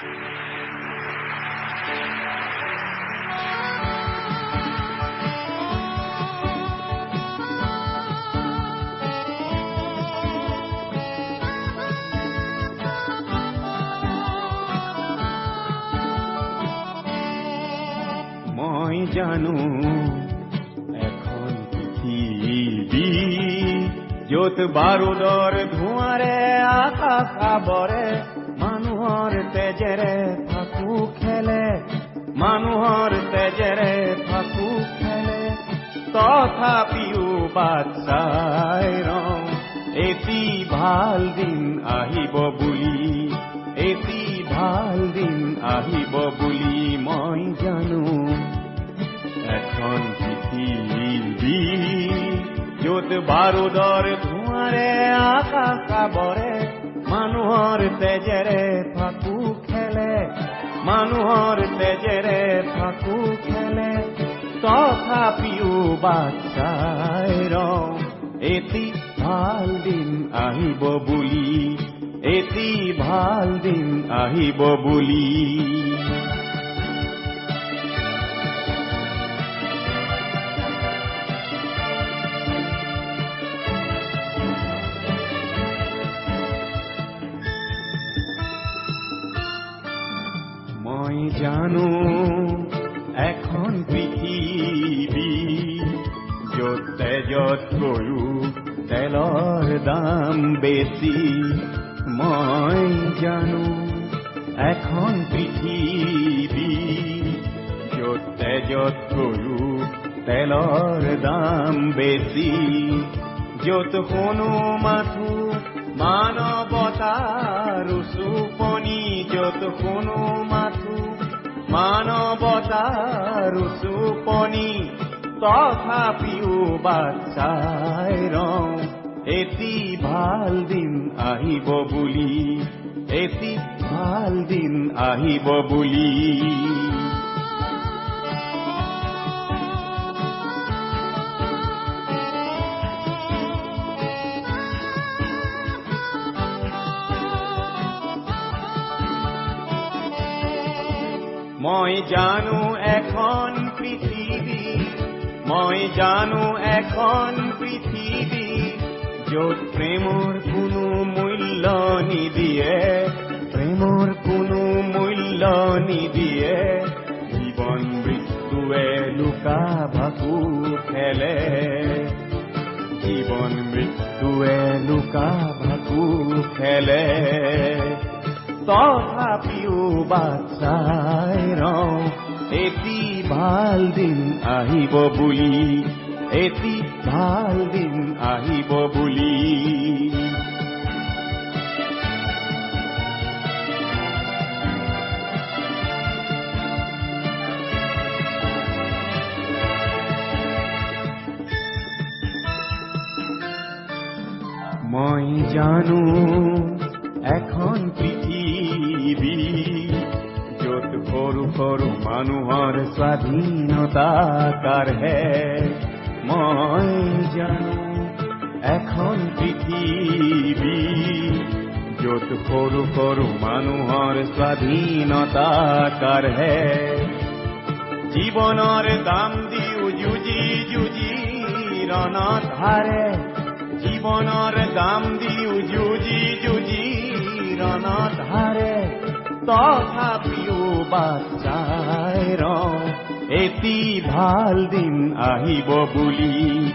মই জানো এখন পৃথিৱী য'ত বাৰুদৰ ধোঁৱাৰে আকাশ আৱৰে মানুহৰ তেজেৰে ফাকু খেলে মানুহৰ তেজেৰে ফাকু খেলে। তথাপিও বাট চাই ৰওঁ এটি ভালো দিন আহিব বুলি, এটি ভালো দিন আহিব বুলি মই জানো। এখন পৃথিৱী য'ত বাৰুদৰ ধোঁৱাৰে আকাশ আৱৰে মানুহৰ তেজেৰে ফাকু খেলে মানুহৰ তেজেৰে ফাকু খেলে। তথাপিও বাট চাই ৰওঁ এটি ভাল দিন আহিব বুলি এটি ভাল দিন আহিব বুলি। জানো, এখন পৃথিৱী য'ত তেজতকৈও তেলৰ দাম বেছি মই জানো, এখন পৃথিৱী য'ত তেজতকৈও তেলৰ দাম বেছি য'ত শুনো মাথো মানৱতাৰ চুপনি য'ত শুনো মাথো মানৱতাৰ চুপনি তথাপিও বাট চাই ৰওঁ এটি ভাল দিন আহিব বুলি এটি ভাল দিন আহিব বুলি। মই জানো এখন পৃথিৱী মই জানো এখন পৃথিৱী য'ত প্ৰেমৰ কোনো মূল্য নিদিয়ে প্ৰেমৰ কোনো মূল্য নিদিয়ে। জীৱন মৃত্যুৱে লুকা ভাকু খেলে জীৱন মৃত্যুৱে লুকা ভাকু খেলে। তথাপিও বাট চাই ৰওঁ এটি ভালো দিন আহিব বুলি, এটি ভালো দিন আহিব বুলি। মই জানো এখন পৃথিৱী য'ত সৰু সৰু মানুহৰ স্বাধীনতা কাঢ়ে মই জানো, এখন পৃথিৱী য'ত সৰু সৰু মানুহৰ স্বাধীনতা কাঢ়ে জীৱনৰ দাম দিও যুঁজি যুঁজি ৰণত হাৰে জীৱনৰ দাম দিও যুঁজি হাৰে তথাপিও বাট চাই ৰওঁ এটি ভালো দিন আহিব বুলি,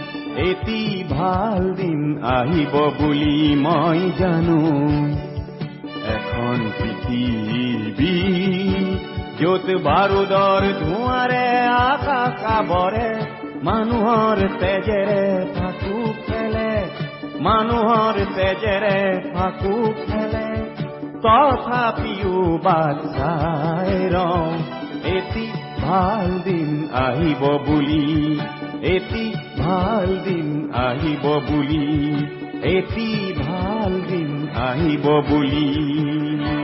এটি ভালো দিন আহিব বুলি মই জানো। এখন পৃথিৱী, য'ত বাৰুদৰ ধোঁৱাৰে আকাশ আৱৰে, মানুহৰ তেজেৰে ফাকু খেলে মানুহৰ তেজেৰে ফাকু খেলে তথাপিও বাট চাই ৰওঁ এটি ভাল দিন আহিব বুলি এটি ভাল দিন আহিব বুলি এটি ভাল দিন আহিব বুলি।